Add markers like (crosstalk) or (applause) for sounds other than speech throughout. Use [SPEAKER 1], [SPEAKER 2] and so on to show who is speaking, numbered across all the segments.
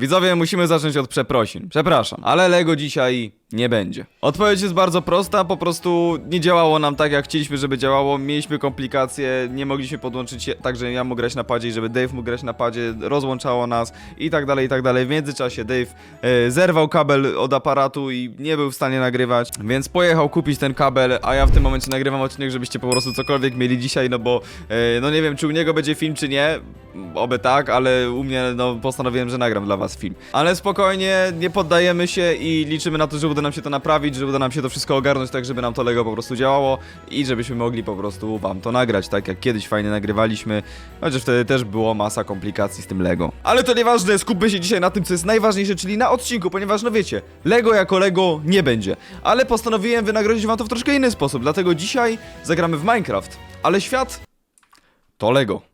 [SPEAKER 1] Widzowie, musimy zacząć od przeprosin. Przepraszam, ale Lego dzisiaj nie będzie. Odpowiedź jest bardzo prosta, po prostu nie działało nam tak, jak chcieliśmy, żeby działało. Mieliśmy komplikacje, nie mogliśmy podłączyć się, tak, że ja mógł grać na padzie i żeby Dave mógł grać na padzie, rozłączało nas i tak dalej, i tak dalej. W międzyczasie Dave e, zerwał kabel od aparatu i nie był w stanie nagrywać, więc pojechał kupić ten kabel, a ja w tym momencie nagrywam odcinek, żebyście po prostu cokolwiek mieli dzisiaj, no bo e, no nie wiem, czy u niego będzie film, czy nie. Oby tak, ale u mnie no postanowiłem, że nagram dla was film. Ale spokojnie, nie poddajemy się i liczymy na to, że uda nam się to naprawić, że uda nam się to wszystko ogarnąć tak, żeby nam to Lego po prostu działało i żebyśmy mogli po prostu wam to nagrać, tak jak kiedyś fajnie nagrywaliśmy, chociaż wtedy też było masa komplikacji z tym Lego. Ale to nieważne, skupmy się dzisiaj na tym, co jest najważniejsze, czyli na odcinku, ponieważ no wiecie, Lego jako Lego nie będzie. Ale postanowiłem wynagrodzić wam to w troszkę inny sposób, dlatego dzisiaj zagramy w Minecraft. Ale świat to Lego.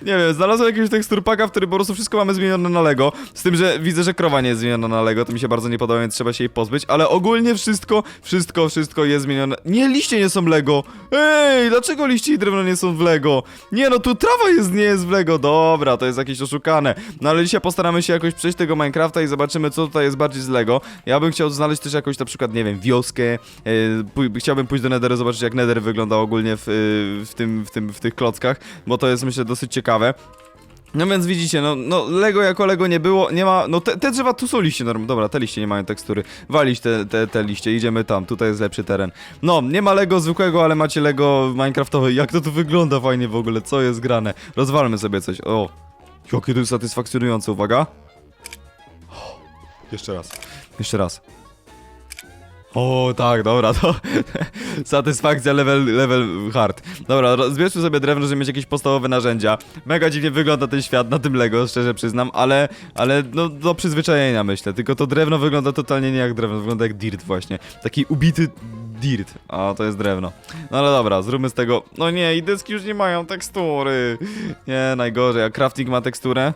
[SPEAKER 1] Nie wiem, znalazłem jakiegoś teksturpaka, w którym po prostu wszystko mamy zmienione na Lego. Z tym, że widzę, że krowa nie jest zmieniona na Lego, to mi się bardzo nie podoba, więc trzeba się jej pozbyć. Ale ogólnie wszystko, wszystko, wszystko jest zmienione. Nie, liście nie są Lego! Ej, dlaczego liście i drewno nie są w Lego? Nie no, tu trawa jest, nie jest w Lego. Dobra, to jest jakieś oszukane. No ale dzisiaj postaramy się jakoś przejść tego Minecrafta i zobaczymy, co tutaj jest bardziej z Lego. Ja bym chciał znaleźć też jakąś na przykład, nie wiem, wioskę. Chciałbym pójść do Netheru, zobaczyć jak Nether wygląda ogólnie w, y, w, tym, w, tym, w tych klockach, bo to jest myślę dosyć ciekawe. No więc widzicie, no, no Lego jako Lego nie było, nie ma, no te, te drzewa tu są liście, norm, dobra, te liście nie mają tekstury, walić te, te, te liście, idziemy tam, tutaj jest lepszy teren. No, nie ma Lego zwykłego, ale macie Lego Minecraftowe, jak to tu wygląda fajnie w ogóle, co jest grane, rozwalmy sobie coś, o, jakie to jest satysfakcjonujące, uwaga. Jeszcze raz, jeszcze raz. O, tak, dobra, to (laughs) satysfakcja level, level hard. Dobra, zbierzmy sobie drewno, żeby mieć jakieś podstawowe narzędzia. Mega dziwnie wygląda ten świat na tym Lego, szczerze przyznam, ale, ale no do przyzwyczajenia myślę. Tylko to drewno wygląda totalnie nie jak drewno, wygląda jak dirt właśnie. Taki ubity dirt, a to jest drewno. No ale dobra, zróbmy z tego... No nie, i deski już nie mają tekstury. Nie, najgorzej, a crafting ma teksturę?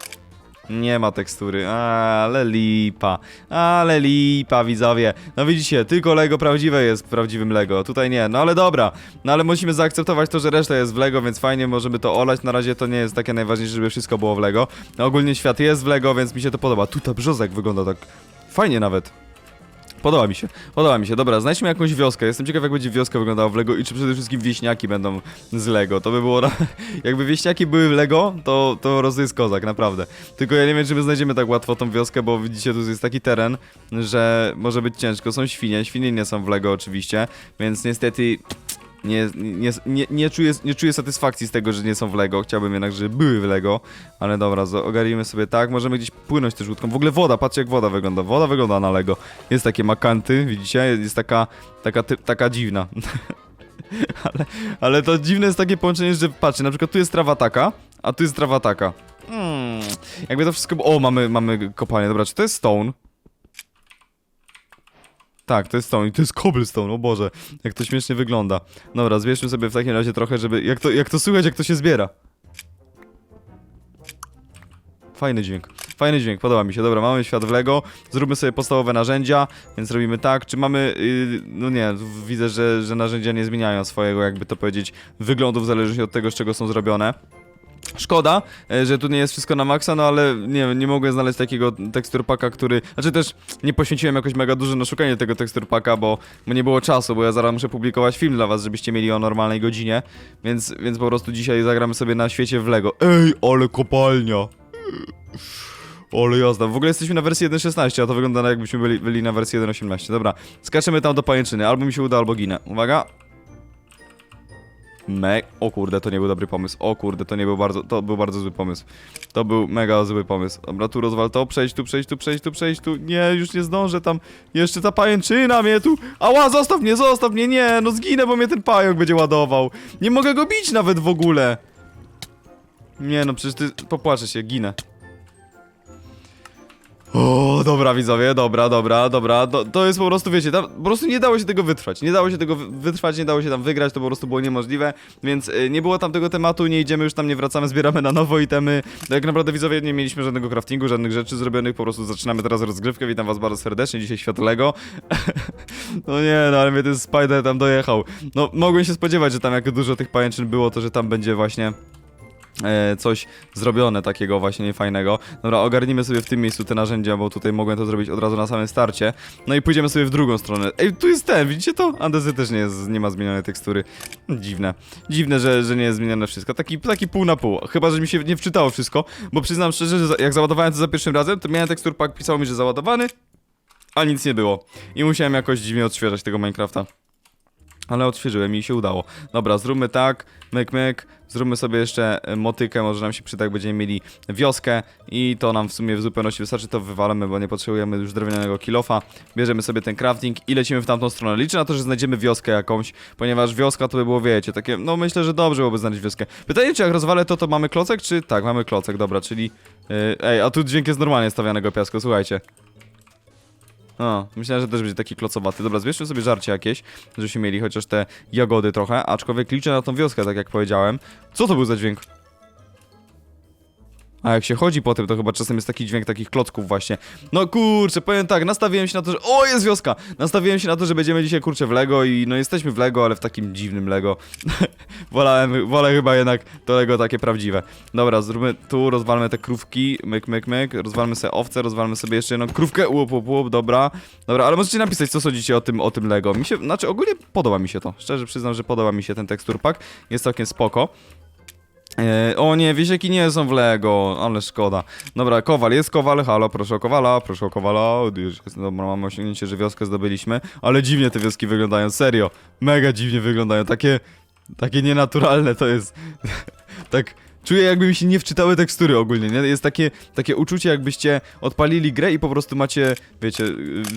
[SPEAKER 1] Nie ma tekstury, ale lipa, ale lipa widzowie. No widzicie, tylko Lego prawdziwe jest prawdziwym Lego, tutaj nie, no ale dobra. No ale musimy zaakceptować to, że reszta jest w Lego, więc fajnie możemy to olać. Na razie to nie jest takie najważniejsze, żeby wszystko było w Lego. No ogólnie świat jest w Lego, więc mi się to podoba. Tu ta brzozek wygląda tak fajnie nawet. Podoba mi się, podoba mi się. Dobra, znajdźmy jakąś wioskę. Jestem ciekaw, jak będzie wioska wyglądała w Lego i czy przede wszystkim wieśniaki będą z Lego. To by było. (laughs) Jakby wieśniaki były w Lego, to, to Rosy jest kozak, naprawdę. Tylko ja nie wiem, czy my znajdziemy tak łatwo tą wioskę, bo widzicie, tu jest taki teren, że może być ciężko. Są świnie, świnie nie są w Lego oczywiście, więc niestety. Nie, nie, nie, nie, czuję, nie czuję satysfakcji z tego, że nie są w Lego. Chciałbym jednak, żeby były w Lego. Ale dobra, ogarnijmy sobie tak. Możemy gdzieś płynąć też łódką. W ogóle woda, patrzcie jak woda wygląda. Woda wygląda na Lego. Jest takie makanty, widzicie? Jest taka, taka, ty, taka dziwna. (laughs) ale, ale to dziwne jest takie połączenie, że patrzcie, na przykład tu jest trawa taka, a tu jest trawa taka. Hmm, jakby to wszystko... O, mamy, mamy kopalnię. Dobra, czy to jest stone? Tak, to jest stone i to jest cobblestone, o Boże, jak to śmiesznie wygląda. Dobra, zbierzmy sobie w takim razie trochę, żeby... Jak to, jak to słychać, jak to się zbiera. Fajny dźwięk. Fajny dźwięk, podoba mi się. Dobra, mamy świat w Lego. Zróbmy sobie podstawowe narzędzia, więc robimy tak. Czy mamy. Yy, no nie, widzę, że, że narzędzia nie zmieniają swojego, jakby to powiedzieć, wyglądu w zależności od tego, z czego są zrobione. Szkoda, e, że tu nie jest wszystko na maksa, no ale nie nie mogłem znaleźć takiego teksturpaka, który... Znaczy też nie poświęciłem jakoś mega dużo na szukanie tego teksturpaka, bo, nie było czasu, bo ja zaraz muszę publikować film dla was, żebyście mieli o normalnej godzinie, więc, więc po prostu dzisiaj zagramy sobie na świecie w Lego. Ej, ale kopalnia! Ole jazda, w ogóle jesteśmy na wersji 1.16, a to wygląda jakbyśmy byli, byli na wersji 1.18. Dobra, skaczemy tam do pajęczyny, albo mi się uda, albo ginę. Uwaga. Me... O kurde, to nie był dobry pomysł. O kurde, to nie był bardzo... To był bardzo zły pomysł. To był mega zły pomysł. Dobra, tu rozwal to, przejść tu, przejść tu, przejść tu, przejść tu. Nie, już nie zdążę tam. Jeszcze ta pajęczyna mnie tu... Ała, zostaw mnie, zostaw mnie, nie, no zginę, bo mnie ten pająk będzie ładował. Nie mogę go bić nawet w ogóle. Nie no, przecież ty... Popłaczę się, ginę. O, dobra widzowie, dobra, dobra, dobra, to, to jest po prostu, wiecie, tam po prostu nie dało się tego wytrwać, nie dało się tego wy- wytrwać, nie dało się tam wygrać, to po prostu było niemożliwe, więc y, nie było tam tego tematu, nie idziemy już tam, nie wracamy, zbieramy na nowo itemy, tak naprawdę widzowie nie mieliśmy żadnego craftingu, żadnych rzeczy zrobionych, po prostu zaczynamy teraz rozgrywkę, witam was bardzo serdecznie, dzisiaj świat Lego, (laughs) no nie, no ale mnie ten Spider tam dojechał, no mogłem się spodziewać, że tam jak dużo tych pajęczyn było, to że tam będzie właśnie e, coś zrobione takiego właśnie niefajnego. Dobra, ogarnijmy sobie w tym miejscu te narzędzia, bo tutaj mogłem to zrobić od razu na samym starcie. No i pójdziemy sobie w drugą stronę. Ej, tu jest ten, widzicie to? Andezy też nie, jest, nie ma zmienionej tekstury. Dziwne. Dziwne, że, że nie jest zmienione wszystko. Taki, taki pół na pół. Chyba, że mi się nie wczytało wszystko, bo przyznam szczerze, że jak załadowałem to za pierwszym razem, to miałem tekstur pack, pisało mi, że załadowany, a nic nie było. I musiałem jakoś dziwnie odświeżać tego Minecrafta. Ale odświeżyłem i się udało. Dobra, zróbmy tak, myk myk, zróbmy sobie jeszcze e, motykę, może nam się przyda, jak będziemy mieli wioskę i to nam w sumie w zupełności wystarczy, to wywalamy, bo nie potrzebujemy już drewnianego kilofa. Bierzemy sobie ten crafting i lecimy w tamtą stronę. Liczę na to, że znajdziemy wioskę jakąś, ponieważ wioska to by było, wiecie, takie, no myślę, że dobrze byłoby znaleźć wioskę. Pytanie, czy jak rozwalę to, to mamy klocek, czy... Tak, mamy klocek, dobra, czyli... Yy, ej, a tu dźwięk jest normalnie stawianego piasku, słuchajcie. O, myślałem, że też będzie taki klocowaty. Dobra, zbierzmy sobie żarcie jakieś, żebyśmy mieli chociaż te jagody trochę, aczkolwiek liczę na tą wioskę, tak jak powiedziałem. Co to był za dźwięk? A jak się chodzi po tym, to chyba czasem jest taki dźwięk takich klocków właśnie. No kurczę, powiem tak, nastawiłem się na to, że... O, jest wioska! Nastawiłem się na to, że będziemy dzisiaj, kurczę, w Lego i no jesteśmy w Lego, ale w takim dziwnym Lego. (laughs) Wolałem, wolę chyba jednak to Lego takie prawdziwe. Dobra, zróbmy tu, rozwalmy te krówki, myk, myk, myk, rozwalmy sobie owce, rozwalmy sobie jeszcze jedną krówkę, łup, łup, łup, dobra. Dobra, ale możecie napisać, co sądzicie o tym, o tym Lego. Mi się, znaczy ogólnie podoba mi się to. Szczerze przyznam, że podoba mi się ten tekstur pack. Jest całkiem spoko. E, o nie, wieśniaki nie są w Lego, ale szkoda. Dobra, Kowal, jest Kowal, halo, proszę o Kowala, proszę o Kowala. Już jest, dobra, mamy osiągnięcie, że wioskę zdobyliśmy, ale dziwnie te wioski wyglądają, serio. Mega dziwnie wyglądają, takie, takie nienaturalne to jest. (laughs) tak, czuję jakby mi się nie wczytały tekstury ogólnie, nie? Jest takie, takie uczucie jakbyście odpalili grę i po prostu macie, wiecie,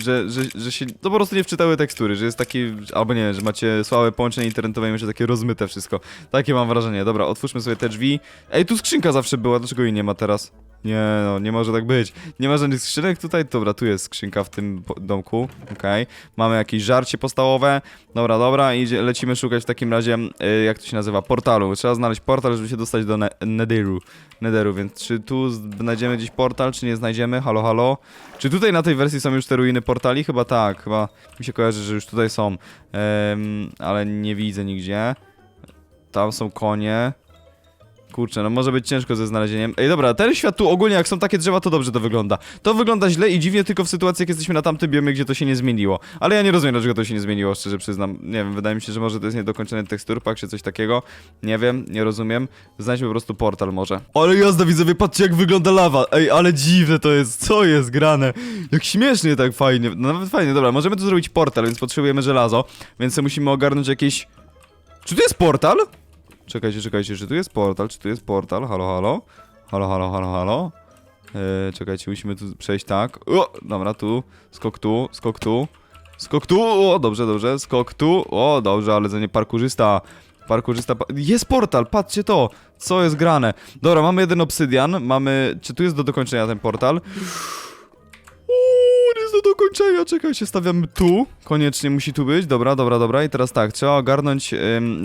[SPEAKER 1] że, że, że się, no po prostu nie wczytały tekstury, że jest taki, albo nie, że macie słabe połączenie internetowe i macie takie rozmyte wszystko. Takie mam wrażenie. Dobra, otwórzmy sobie te drzwi. Ej, tu skrzynka zawsze była, dlaczego jej nie ma teraz? Nie no, nie może tak być. Nie ma żadnych skrzynek tutaj? Dobra, tu jest skrzynka w tym domku. Okej. Mamy jakieś żarcie podstawowe. Dobra, dobra, idzie, lecimy szukać w takim razie, y, jak to się nazywa, portalu. Trzeba znaleźć portal, żeby się dostać do ne Netheru. Netheru, więc czy tu znajdziemy gdzieś portal, czy nie znajdziemy? Halo, halo? Czy tutaj na tej wersji są już te ruiny portali? Chyba tak, chyba mi się kojarzy, że już tutaj są. Ale nie widzę nigdzie. Tam są konie. Kurczę, no może być ciężko ze znalezieniem. Ej, dobra, ten świat tu ogólnie, jak są takie drzewa, to dobrze to wygląda. To wygląda źle i dziwnie tylko w sytuacji, jak jesteśmy na tamtym biomie, gdzie to się nie zmieniło. Ale ja nie rozumiem, dlaczego to się nie zmieniło, szczerze przyznam. Nie wiem, wydaje mi się, że może to jest niedokończony teksturpak, czy coś takiego. Nie wiem, nie rozumiem. Znajdźmy po prostu portal może. Ale jazda, widzowie, patrzcie jak wygląda lawa. Ej, ale dziwne to jest, co jest grane? Jak śmiesznie tak fajnie. No, nawet fajnie, dobra, możemy tu zrobić portal, więc potrzebujemy żelazo, więc musimy ogarnąć jakieś... Czy tu jest portal? Czekajcie, czekajcie, czy tu jest portal? Czy tu jest portal? Halo, halo? Halo, halo, halo, halo? Eee, czekajcie, musimy tu przejść tak. O, dobra, tu. Skok tu, skok tu. Skok tu, o, dobrze, dobrze. Skok tu, o, dobrze, ale to nie parkurzysta. Parkurzysta, pa jest portal, patrzcie to. Co jest grane? Dobra, mamy jeden obsydian, mamy... Czy tu jest do dokończenia ten portal? Jest do dokończenia, czekajcie, stawiamy tu. Koniecznie musi tu być, dobra, dobra, dobra. I teraz tak, trzeba ogarnąć,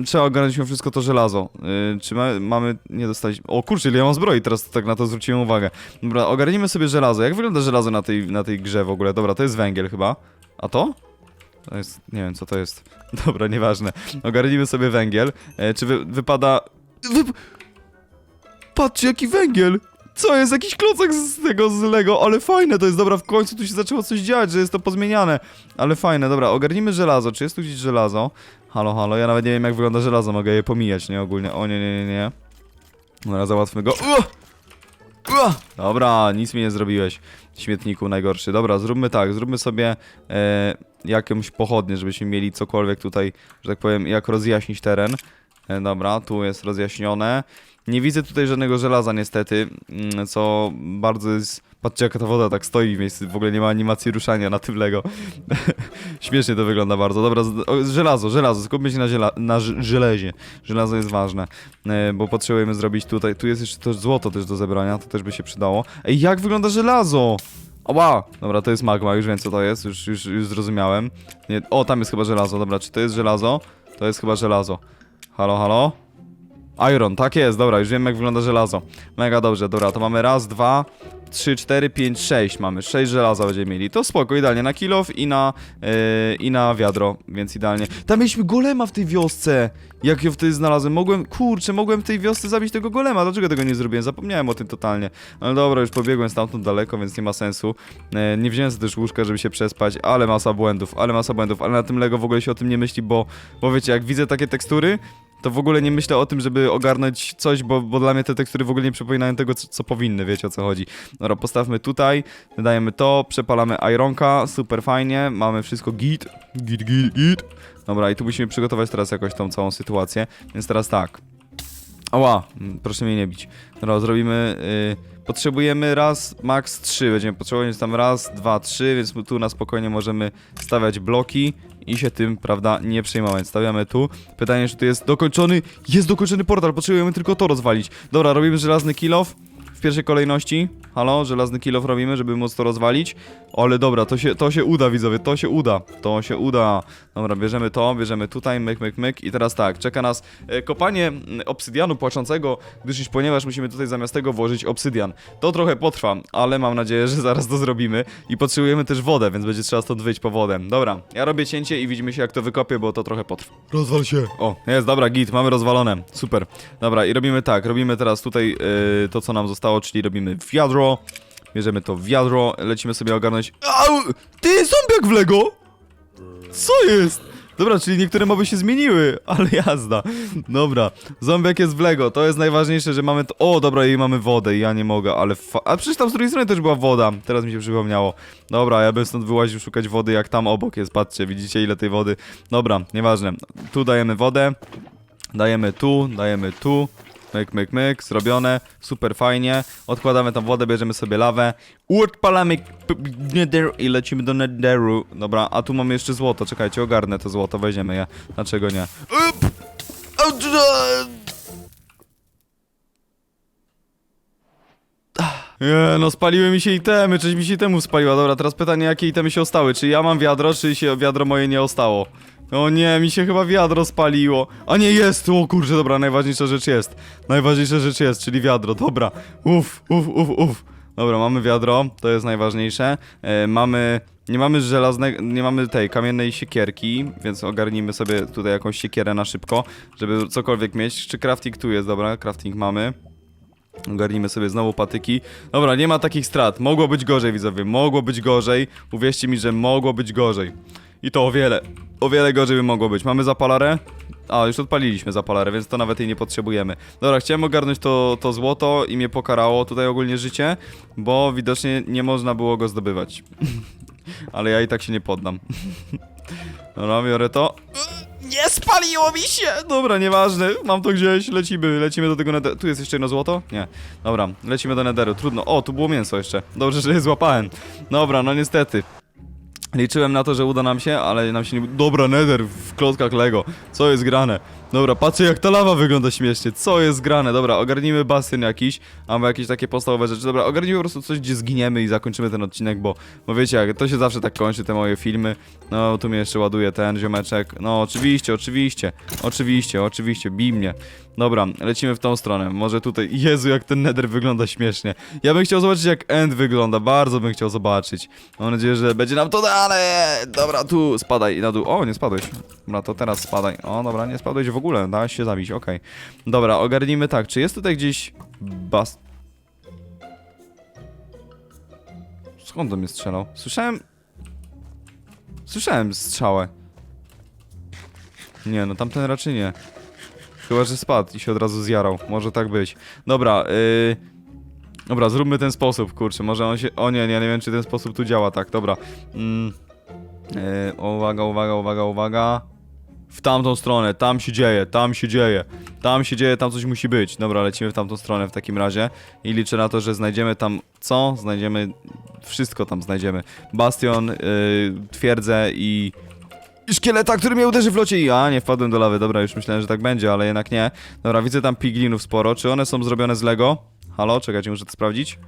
[SPEAKER 1] trzeba ogarnąć mimo wszystko to żelazo. Yy, czy ma, mamy, nie dostać... O kurczę, ile ja mam zbroi, teraz tak na to zwróciłem uwagę. Dobra, ogarnijmy sobie żelazo. Jak wygląda żelazo na tej, na tej grze w ogóle? Dobra, to jest węgiel chyba. A to? To jest, nie wiem co to jest. (laughs) Dobra, nieważne. Ogarnijmy sobie węgiel. E, czy wy, wypada... Wy... Patrzcie, jaki węgiel! Co jest? Jakiś klocek z tego, z Lego, ale fajne to jest, dobra, w końcu tu się zaczęło coś dziać, że jest to pozmieniane. Ale fajne, dobra, ogarnijmy żelazo, czy jest tu gdzieś żelazo? Halo, halo, ja nawet nie wiem jak wygląda żelazo, mogę je pomijać, nie, ogólnie, o nie, nie, nie, nie. Dobra, załatwmy go. Ua! Ua! Dobra, nic mi nie zrobiłeś, śmietniku najgorszy. Dobra, zróbmy tak, zróbmy sobie e, jakąś pochodnię, żebyśmy mieli cokolwiek tutaj, że tak powiem, jak rozjaśnić teren. E, dobra, tu jest rozjaśnione. Nie widzę tutaj żadnego żelaza niestety, mm, co bardzo jest... Patrzcie jaka ta woda tak stoi w ogóle nie ma animacji ruszania na tym Lego. (laughs) Śmiesznie to wygląda bardzo. Dobra, o, żelazo, żelazo, skupmy się na, ziela, na żelezie. Żelazo jest ważne, e, bo potrzebujemy zrobić tutaj... Tu jest jeszcze to złoto też do zebrania, to też by się przydało. Ej, jak wygląda żelazo? Oła! Dobra, to jest magma, już wiem co to jest, już, już, już zrozumiałem. Nie, o, tam jest chyba żelazo, dobra, czy to jest żelazo? To jest chyba żelazo. Halo, halo? Iron, tak jest, dobra, już wiem jak wygląda żelazo. Mega dobrze, dobra, to mamy raz, dwa, trzy, cztery, pięć, sześć mamy. Sześć żelaza będziemy mieli. To spoko, idealnie na kilof i na, yy, i na wiadro, więc idealnie. Tam mieliśmy golema w tej wiosce. Jak ją wtedy znalazłem, mogłem, kurczę, mogłem w tej wiosce zabić tego golema. Dlaczego tego nie zrobiłem? Zapomniałem o tym totalnie. Ale dobra, już pobiegłem stamtąd daleko, więc nie ma sensu. E, nie wziąłem sobie też łóżka, żeby się przespać, ale masa błędów, ale masa błędów. Ale na tym Lego w ogóle się o tym nie myśli, bo, bo wiecie, jak widzę takie tekstury, to w ogóle nie myślę o tym, żeby ogarnąć coś, bo, bo dla mnie te tekstury w ogóle nie przypominają tego, co, co powinny, wiecie o co chodzi. Dobra, postawmy tutaj, dodajemy to, przepalamy ironka, super fajnie, mamy wszystko git, git, git, git. Dobra, i tu musimy przygotować teraz jakoś tą całą sytuację, więc teraz tak. Ała, mm, proszę mnie nie bić. Dobra, zrobimy... y, potrzebujemy raz, max trzy. Będziemy potrzebować tam raz, dwa, trzy, więc tu na spokojnie możemy stawiać bloki i się tym, prawda, nie przejmować. Stawiamy tu. Pytanie, czy tu jest dokończony... Jest dokończony portal, potrzebujemy tylko to rozwalić. Dobra, robimy żelazny kilof w pierwszej kolejności. Halo, żelazny kilof robimy, żeby móc to rozwalić. Ale dobra, to się, to się uda, widzowie, to się uda. To się uda. Dobra, bierzemy to, bierzemy tutaj, myk, myk, myk. I teraz tak, czeka nas e, kopanie mm, obsydianu płaczącego, gdyż już ponieważ musimy tutaj zamiast tego włożyć obsydian. To trochę potrwa, ale mam nadzieję, że zaraz to zrobimy. I potrzebujemy też wodę, więc będzie trzeba stąd wyjść po wodę. Dobra, ja robię cięcie i widzimy się jak to wykopię, bo to trochę potrwa.
[SPEAKER 2] Rozwal się.
[SPEAKER 1] O, jest, dobra, git, mamy rozwalone. Super. Dobra, i robimy tak, robimy teraz tutaj yy, to, co nam zostało, czyli robimy wiadro. Bierzemy to wiadro, lecimy sobie ogarnąć... Au! Ty, zombiak w Lego! Co jest? Dobra, czyli niektóre moby się zmieniły, (laughs) ale jazda. Dobra, zombiak jest w Lego, to jest najważniejsze, że mamy to... O, dobra, i mamy wodę, ja nie mogę, ale fa... A przecież tam z drugiej strony też była woda, teraz mi się przypomniało. Dobra, ja bym stąd wyłaził szukać wody, jak tam obok jest, patrzcie, widzicie ile tej wody. Dobra, nieważne. Tu dajemy wodę, dajemy tu, dajemy tu. Myk, myk, myk, zrobione, super fajnie. Odkładamy tam wodę, bierzemy sobie lawę. Odpalamy p- p- nether i lecimy do netheru. Dobra, a tu mamy jeszcze złoto, czekajcie, ogarnę to złoto, weźmiemy je. Dlaczego nie? Nie, no spaliły mi się itemy, coś mi się temu spaliła. Dobra, teraz pytanie, jakie itemy się ostały? Czy ja mam wiadro, czy się wiadro moje nie ostało? O nie, mi się chyba wiadro spaliło. A nie, jest! O kurczę, dobra, najważniejsza rzecz jest. Najważniejsza rzecz jest, czyli wiadro, dobra. Uf, uf, uf, uf. Dobra, mamy wiadro, to jest najważniejsze. E, mamy... Nie mamy żelaznej, nie mamy tej kamiennej siekierki, więc ogarnijmy sobie tutaj jakąś siekierę na szybko, żeby cokolwiek mieć. Czy crafting tu jest? Dobra, crafting mamy. Ogarnijmy sobie znowu patyki. Dobra, nie ma takich strat. Mogło być gorzej, widzowie. Mogło być gorzej. Uwierzcie mi, że mogło być gorzej. I to o wiele. O wiele gorzej by mogło być. Mamy zapalarę? A, już odpaliliśmy zapalarę, więc to nawet jej nie potrzebujemy. Dobra, chciałem ogarnąć to, to złoto i mnie pokarało tutaj ogólnie życie, bo widocznie nie można było go zdobywać. (laughs) Ale ja i tak się nie poddam. (laughs) Dobra, biorę to. Nie spaliło mi się! Dobra, nieważne, mam to gdzieś, lecimy, lecimy do tego netheru. Tu jest jeszcze jedno złoto? Nie. Dobra, lecimy do netheru, trudno. O, tu było mięso jeszcze. Dobrze, że je złapałem. Dobra, no niestety. Liczyłem na to, że uda nam się, ale nam się nie... Dobra, nether w klotkach Lego. Co jest grane? Dobra, patrzcie jak ta lawa wygląda śmiesznie. Co jest grane? Dobra, ogarnijmy basen jakiś, albo jakieś takie podstawowe rzeczy. Dobra, ogarnijmy po prostu coś, gdzie zginiemy i zakończymy ten odcinek, bo, bo wiecie jak, to się zawsze tak kończy, te moje filmy. No, tu mnie jeszcze ładuje ten ziomeczek. No, oczywiście, oczywiście, oczywiście, oczywiście, bij mnie. Dobra, lecimy w tą stronę. Może tutaj... (laughs) Jezu, jak ten nether wygląda śmiesznie. Ja bym chciał zobaczyć, jak end wygląda. Bardzo bym chciał zobaczyć. Mam nadzieję, że będzie nam to dalej. Dobra, tu spadaj na dół. O, nie spadłeś. Dobra, to teraz spadaj. O, dobra, nie spadłeś w ogóle. Dałeś się zabić, okej. Dobra, ogarnijmy tak. Czy jest tutaj gdzieś bas... Skąd on mnie strzelał? Słyszałem... Słyszałem strzałę. Nie, no tamten raczej nie. Chyba, że spadł i się od razu zjarał. Może tak być. Dobra, yy... Dobra, zróbmy ten sposób, kurczę. Może on się... O nie, nie, nie wiem, czy ten sposób tu działa. Tak, dobra. Mm. Yy, uwaga, uwaga, uwaga, uwaga. W tamtą stronę, tam się dzieje, tam się dzieje. Tam się dzieje, tam coś musi być. Dobra, lecimy w tamtą stronę w takim razie. I liczę na to, że znajdziemy tam... Co? Znajdziemy... Wszystko tam znajdziemy. Bastion, yy, twierdzę i... I szkieleta, który mnie uderzy w locie i... A, nie wpadłem do lawy. Dobra, już myślałem, że tak będzie, ale jednak nie. Dobra, widzę tam piglinów sporo. Czy one są zrobione z Lego? Halo? Czekajcie, muszę to sprawdzić.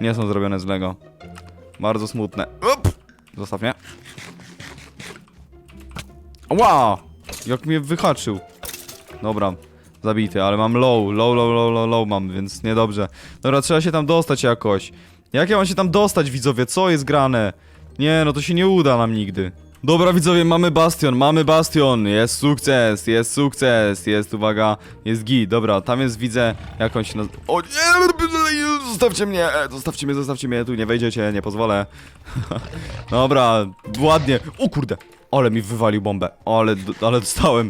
[SPEAKER 1] Nie są zrobione z Lego. Bardzo smutne. Up! Zostaw mnie. Wow! Jak mnie wyhaczył. Dobra. zabity, ale mam low, low, low, low, low, low mam, więc niedobrze. Dobra, trzeba się tam dostać jakoś. Jak ja mam się tam dostać, widzowie? Co jest grane? Nie, no to się nie uda nam nigdy. Dobra, widzowie, mamy bastion, mamy bastion, jest sukces, jest sukces, jest, uwaga, jest git, dobra, tam jest, widzę, jakąś naz... O nie, zostawcie mnie, zostawcie mnie, zostawcie mnie, tu nie wejdziecie, nie pozwolę. (laughs) Dobra, ładnie, o kurde, ale mi wywalił bombę, ale, ale dostałem.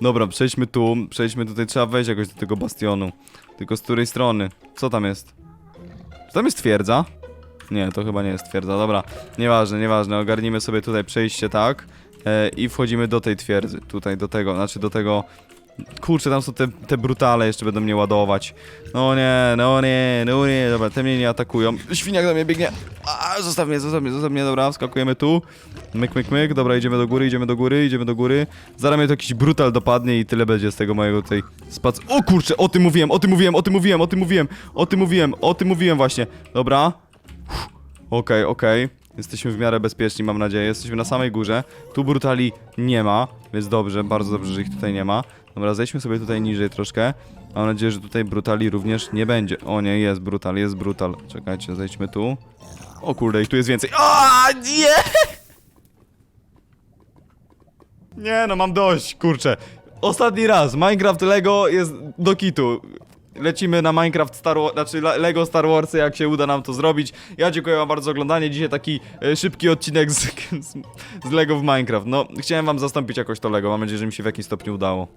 [SPEAKER 1] Dobra, przejdźmy tu, przejdźmy tutaj, trzeba wejść jakoś do tego bastionu, tylko z której strony, co tam jest? Czy tam jest twierdza? Nie, to chyba nie jest twierdza, dobra. Nieważne, nieważne, ogarnijmy sobie tutaj przejście, tak? E, I wchodzimy do tej twierdzy, tutaj do tego, znaczy do tego... Kurczę, tam są te, te brutale, jeszcze będą mnie ładować. No nie, no nie, no nie, dobra, te mnie nie atakują. Świniak do mnie biegnie. A, zostaw mnie, zostaw mnie, zostaw mnie, dobra, wskakujemy tu. Myk, myk, myk, dobra, idziemy do góry, idziemy do góry, idziemy do góry. Zaraz mnie to jakiś brutal dopadnie i tyle będzie z tego mojego tutaj spac... O kurczę, o tym mówiłem, o tym mówiłem, o tym mówiłem, o tym mówiłem, o tym mówiłem, o tym mówiłem właśnie. Dobra, Okej, okej. Jesteśmy w miarę bezpieczni, mam nadzieję. Jesteśmy na samej górze. Tu brutali nie ma, więc dobrze, bardzo dobrze, że ich tutaj nie ma. Dobra, zejdźmy sobie tutaj niżej troszkę. Mam nadzieję, że tutaj brutali również nie będzie. O nie, jest brutal, jest brutal. Czekajcie, zejdźmy tu. O kurde, ich tu jest więcej. A nie! Nie no, mam dość, kurczę. Ostatni raz, Minecraft Lego jest do kitu. Lecimy na Minecraft Star Wars, znaczy Le- Lego Star Warsy, jak się uda nam to zrobić. Ja dziękuję wam bardzo za oglądanie. Dzisiaj taki e, szybki odcinek z, z, z Lego w Minecraft. No, chciałem wam zastąpić jakoś to Lego. Mam nadzieję, że mi się w jakimś stopniu udało.